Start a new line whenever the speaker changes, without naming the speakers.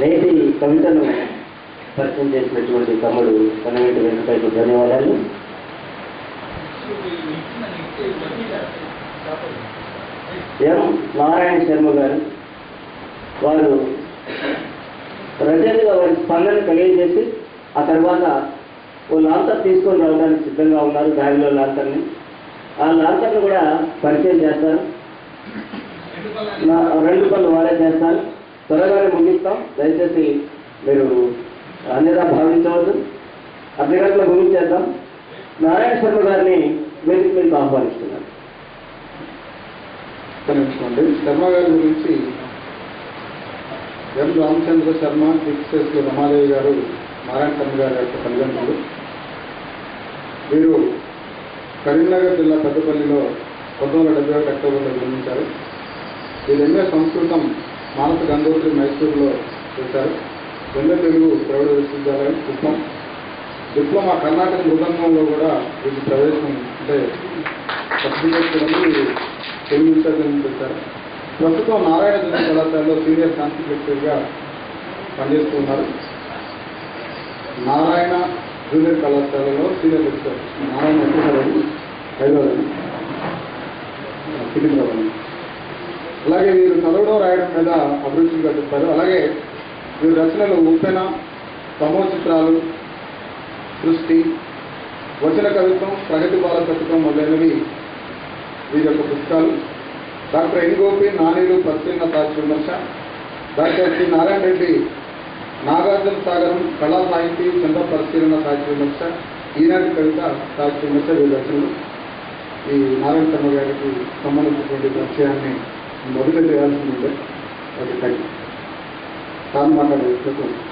నేటి కవితను పరిచయం చేసినటువంటి తమ్ముడు పన్నెండు వెంకటకు ధన్యవాదాలు. ఎం నారాయణ శర్మ గారు వారు ప్రజలుగా వారి స్పందన కలిగజేసి ఆ తర్వాత ఓ లాంతర్ తీసుకొని రావడానికి సిద్ధంగా ఉన్నారు దానిలో లాంతర్ని. ఆ లాంతర్ని కూడా పరిచయం చేస్తారు. రెండు పనులు వారే చేస్తారు. త్వరగానే ముగిస్తాం. దయచేసి మీరు అన్నిదా భావించవద్దు. అర్ధ గంటలో ముగించేద్దాం నారాయణ శర్మ గారిని వేదిక మీకు ఆహ్వానిస్తున్నాను
శర్మ గారి గురించి ఎం. రామచంద్ర శర్మ ఎక్సెస్ రమాదేవి గారు నారాయణ శర్మ గారి యొక్క తల్లిదండ్రులు. వీరు కరీంనగర్ జిల్లా పెద్దపల్లిలో పంతొమ్మిది వందల డెబ్బై ఒకటి అక్టోబర్లో జన్మించారు. వీరు ఎన్నో సంస్కృతం మానస గంగోత్రి మైసూరులో చేశారు. ఎంఏ తెలుగు ప్రౌఢ విశ్వవిద్యాలయం కుప్పం డిప్లొమా కర్ణాటక మృదంగంలో కూడా వీటి ప్రవేశం అంటే సర్టిఫికేట్ కూడా తెలుగు విశ్వవిద్యాలయం చేశారు. ప్రస్తుతం నారాయణ జిల్లా కళాశాలలో సీనియర్ సాంస్కృతిక లెక్చర్గా పనిచేస్తున్నారు నారాయణ జూనియర్ కళాశాలలో సీనియర్ లెక్చర్ నారాయణ ఎక్కడ హైదరాబాద్. సికింద్రాబాద్. అలాగే వీరు చదవడం రాయడం మీద అభిరుచి చెప్పారు అలాగే వీరి రచనలు ఉప్పెన సమూహ చిత్రాలు సృష్టి వచన కవిత్వం ప్రగతి బాల శతకం మొదలైనవి వీరి యొక్క పుస్తకాలు. డాక్టర్ ఎన్ గోపి నానీలు పరిశీలన సాహిత్య విమర్శ డాక్టర్ శ్రీ నారాయణ రెడ్డి నాగార్జున సాగరం కళా సాహితీ చంద్ర పరిశీలన సాహిత్య విమర్శ ఈనాటి కవిత సాహిత్య విమర్శ వీరి రచనలు. ఈ నారాయణ శర్మ గారికి సంబంధించినటువంటి పరిచయాన్ని మొదలు చేయాల్సి ఉంటే అది తగ్గి. సార్ మాట్లాడే